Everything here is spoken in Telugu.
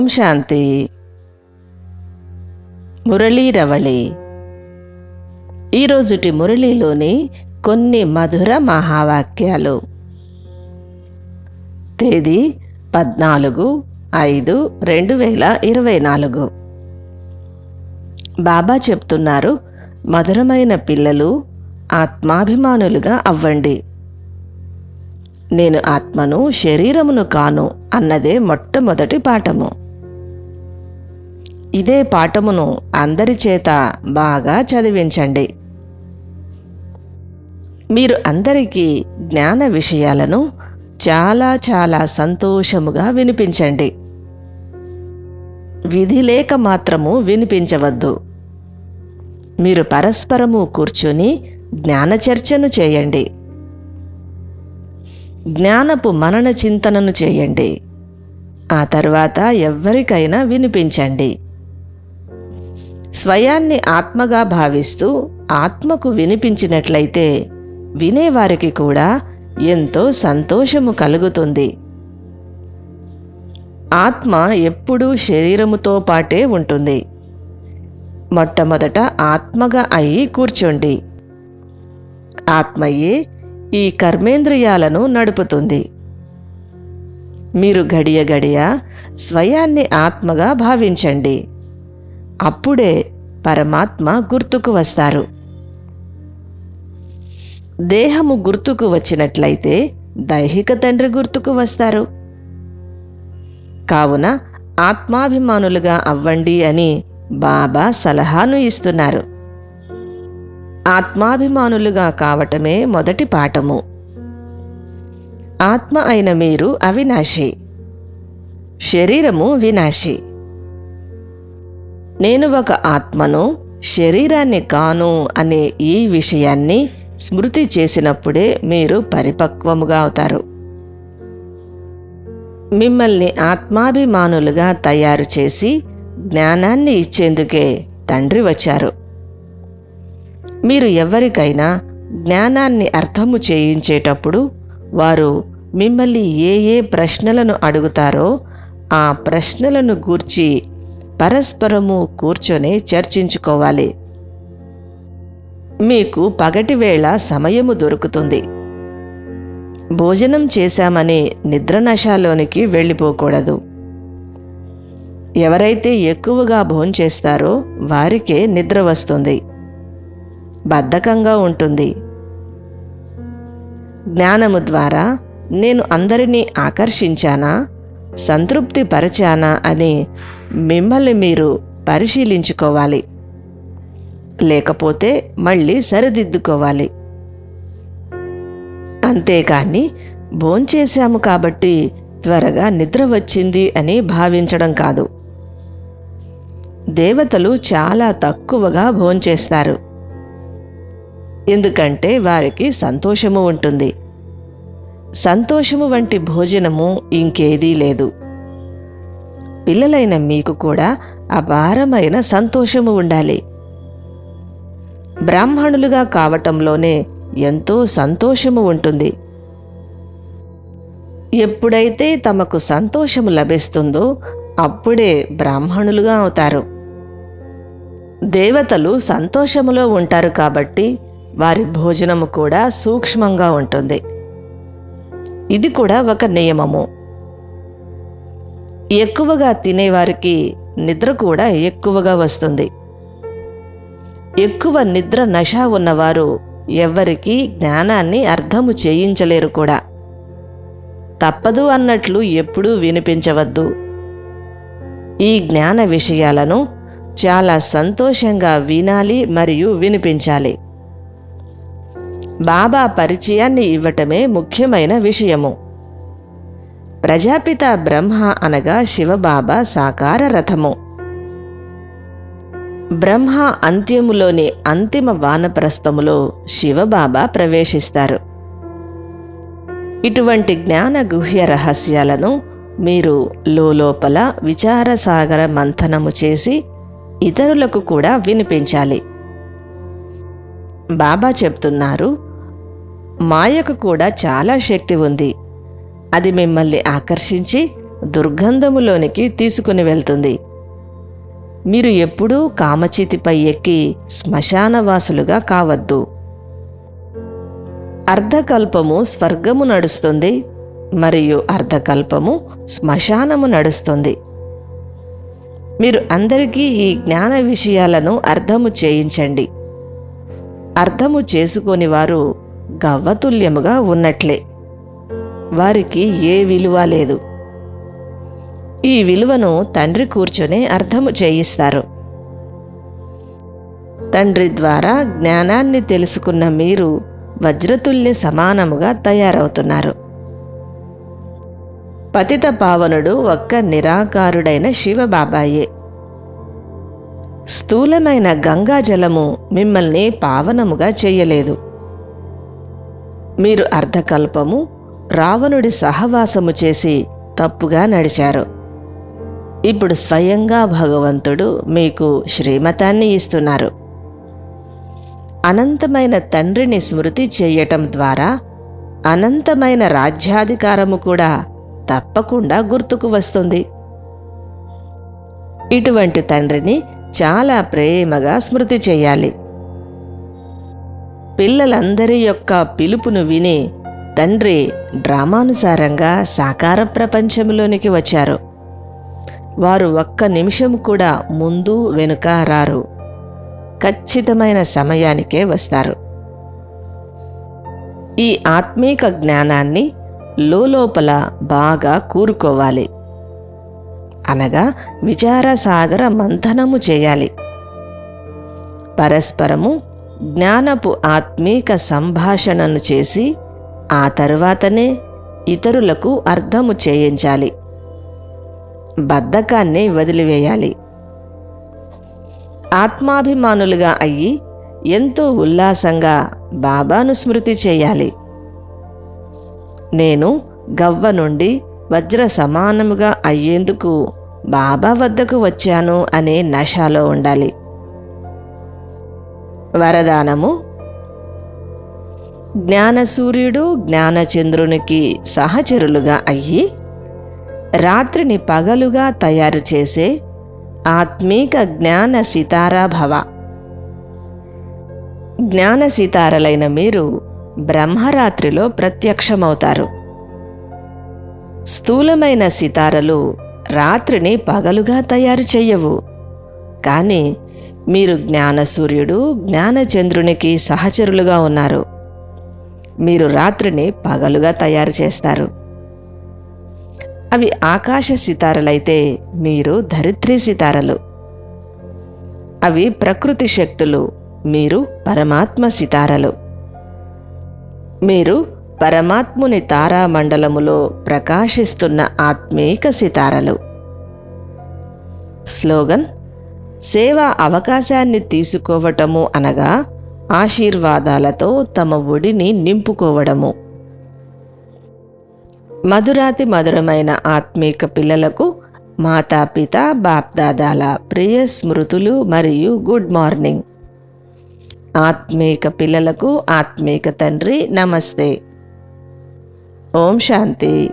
ఓం శాంతి. మురళీరవళి ఈరోజుటి మురళీలోని కొన్ని మధుర మహావాక్యాలు. తేదీ పద్నాలుగు ఐదు రెండు వేల ఇరవై నాలుగు. బాబా చెప్తున్నారు మధురమైన పిల్లలు ఆత్మాభిమానులుగా అవ్వండి. నేను ఆత్మను శరీరమును కాను అన్నదే మొట్టమొదటి పాఠము. ఇదే పాఠమును అందరి చేత బాగా చదివించండి. మీరు అందరికీ జ్ఞాన విషయాలను చాలా చాలా సంతోషముగా వినిపించండి. విధి లేక మాత్రము వినిపించవద్దు. మీరు పరస్పరము కూర్చుని జ్ఞాన చర్చను చేయండి. జ్ఞానపు మనన చింతనను చేయండి. ఆ తర్వాత ఎవ్వరికైనా వినిపించండి. స్వయాన్ని ఆత్మగా భావిస్తూ ఆత్మకు వినిపించినట్లయితే వినేవారికి కూడా ఎంతో సంతోషము కలుగుతుంది. ఆత్మ ఎప్పుడూ శరీరముతో పాటే ఉంటుంది. మొట్టమొదట ఆత్మగా అయి కూర్చోండి. ఆత్మయే ఈ కర్మేంద్రియాలను నడుపుతుంది. మీరు గడియ గడియ స్వయాన్ని ఆత్మగా భావించండి. అప్పుడే పరమాత్మ గుర్తుకు వస్తారు. దేహము గుర్తుకు వచ్చినట్లయితే దైహిక తండ్రి గుర్తుకు వస్తారు. కావున ఆత్మాభిమానులుగా అవ్వండి అని బాబా సలహాను ఇస్తున్నారు. ఆత్మాభిమానులుగా కావటమే మొదటి పాఠము. ఆత్మ అయిన మీరు అవినాశి. శరీరము వినాశి. నేను ఒక ఆత్మను శరీరాన్ని కాను అనే ఈ విషయాన్ని స్మృతి చేసినప్పుడే మీరు పరిపక్వముగా అవుతారు. మిమ్మల్ని ఆత్మాభిమానులుగా తయారు చేసి జ్ఞానాన్ని ఇచ్చేందుకే తండ్రి వచ్చారు. మీరు ఎవరికైనా జ్ఞానాన్ని అర్థము చేయించేటప్పుడు వారు మిమ్మల్ని ఏ ఏ ప్రశ్నలను అడుగుతారో ఆ ప్రశ్నలను గూర్చి పరస్పరము కూర్చొని చర్చించుకోవాలి. మీకు పగటి వేళ సమయము దొరుకుతుంది. భోజనం చేశామని నిద్రనశాలోనికి వెళ్ళిపోకూడదు. ఎవరైతే ఎక్కువగా భోంచేస్తారో వారికే నిద్ర వస్తుంది. బద్ధకంగా ఉంటుంది. జ్ఞానము ద్వారా నేను అందరినీ ఆకర్షించానా? సంతృప్తి పరిచానా అని మిమ్మల్ని మీరు పరిశీలించుకోవాలి. లేకపోతే మళ్ళీ సరిదిద్దుకోవాలి. అంతేకాని భోంచేశాము కాబట్టి త్వరగా నిద్ర వచ్చింది అని భావించడం కాదు. దేవతలు చాలా తక్కువగా భోంచేస్తారు ఎందుకంటే వారికి సంతోషము ఉంటుంది. సంతోషము వంటి భోజనము ఇంకేదీ లేదు. పిల్లలైన మీకు కూడా అపారమైన సంతోషము ఉండాలి. బ్రాహ్మణులుగా కావటంలోనే ఎంతో సంతోషము ఉంటుంది. ఎప్పుడైతే తమకు సంతోషము లభిస్తుందో అప్పుడే బ్రాహ్మణులుగా అవుతారు. దేవతలు సంతోషములో ఉంటారు కాబట్టి వారి భోజనము కూడా సూక్ష్మంగా ఉంటుంది. ఇది కూడా ఒక నియమము. ఎక్కువగా తినేవారికి నిద్ర కూడా ఎక్కువగా వస్తుంది. ఎక్కువ నిద్ర నశ ఉన్నవారు ఎవ్వరికీ జ్ఞానాన్ని అర్థము చేయించలేరు కూడా. తప్పదు అన్నట్లు ఎప్పుడూ వినిపించవద్దు. ఈ జ్ఞాన విషయాలను చాలా సంతోషంగా వినాలి మరియు వినిపించాలి. బాబా పరిచయాన్ని ఇవ్వటమే ముఖ్యమైన విషయము. ప్రజాపిత బ్రహ్మ అనగా శివబాబా సాకార రథము. బ్రహ్మ అంత్యములోని అంతిమ వానప్రస్థములో శివబాబా ప్రవేశిస్తారు. ఇటువంటి జ్ఞాన గుహ్య రహస్యాలను మీరు లోపల విచారసాగర మంథనము చేసి ఇతరులకు కూడా వినిపించాలి. బాబా చెప్తున్నారు మాయకు కూడా చాలా శక్తి ఉంది. అది మిమ్మల్ని ఆకర్షించి దుర్గంధములోనికి తీసుకుని వెళ్తుంది. మీరు ఎప్పుడూ కామచితిపై ఎక్కి శ్మశానవాసులుగా కావద్దు. అర్ధకల్పము స్వర్గము నడుస్తుంది మరియు అర్ధకల్పము శ్మశానము నడుస్తుంది. మీరు అందరికీ ఈ జ్ఞాన విషయాలను అర్థము చేయించండి. అర్థము చేసుకొని వారు గవ్వతుల్యముగా ఉన్నట్లే. వారికి ఏ విలువ లేదు. ఈ విలువను తండ్రి కూర్చొని అర్థము చేయిస్తారు. తండ్రి ద్వారా జ్ఞానాన్ని తెలుసుకున్న మీరు వజ్రతుల్య సమానముగా తయారవుతున్నారు. పతిత పావనుడు ఒక్క నిరాకారుడైన శివబాబాయే. స్థూలమైన గంగాజలము మిమ్మల్ని పావనముగా చేయలేదు. మీరు అర్ధకల్పము రావణుడి సహవాసము చేసి తప్పుగా నడిచారు. ఇప్పుడు స్వయంగా భగవంతుడు మీకు శ్రీమతాన్ని ఇస్తున్నారు. అనంతమైన తండ్రిని స్మృతి చేయటం ద్వారా అనంతమైన రాజ్యాధికారము కూడా తప్పకుండా గుర్తుకు వస్తుంది. ఇటువంటి తండ్రిని చాలా ప్రేమగా స్మృతి చేయాలి. పిల్లలందరి యొక్క పిలుపును విని తండ్రి డ్రామానుసారంగా సాకార ప్రపంచంలోనికి వచ్చారు. వారు ఒక్క నిమిషం కూడా ముందు వెనుక రారు. ఖచ్చితమైన సమయానికే వస్తారు. ఈ ఆత్మీక జ్ఞానాన్ని లోపల బాగా కూరుకోవాలి. అనగా విచారసాగర మంథనము చేయాలి. పరస్పరము జ్ఞానపు ఆత్మీక సంభాషణను చేసి ఆ తరువాతనే ఇతరులకు అర్థము చేయించాలి. బద్ధకాన్ని వదిలివేయాలి. ఆత్మాభిమానులుగా అయ్యి ఎంతో ఉల్లాసంగా బాబాను స్మృతి చేయాలి. నేను గవ్వ నుండి వజ్ర సమానముగా అయ్యేందుకు బాబా వద్దకు వచ్చాను అనే నషాలో ఉండాలి. వరదానము జ్ఞానసూర్యుడు జ్ఞానచంద్రునికి సహచరులుగా అయ్యి రాత్రిని పగలుగా తయారు చేసే ఆత్మీక జ్ఞాన సితారాభవ జ్ఞాన సితారలైన మీరు బ్రహ్మరాత్రిలో ప్రత్యక్షమవుతారు. స్థూలమైన సితారలు రాత్రిని పగలుగా తయారు చేయవు. కానీ మీరు జ్ఞానసూర్యుడు జ్ఞానచంద్రునికి సహచరులుగా ఉన్నారు. మీరు రాత్రిని పగలుగా తయారు చేస్తారు. అవి ఆకాశ సితారలైతే మీరు ధరిత్రి సితారలు. అవి ప్రకృతి శక్తులు మీరు పరమాత్మ సితారలు. మీరు పరమాత్ముని తారామండలములో ప్రకాశిస్తున్న ఆత్మీక సితారలు. స్లోగన్ సేవా అవకాశాన్ని తీసుకోవటము అనగా ఆశీర్వాదాలతో తమ ఒడిని నింపుకోవడము. మధురాతి మధురమైన ఆత్మీక పిల్లలకు మాతాపిత బాప్దాదాల ప్రియ స్మృతులు మరియు గుడ్ మార్నింగ్. ఆత్మీక పిల్లలకు ఆత్మీక తండ్రి నమస్తే. ఓం శాంతి.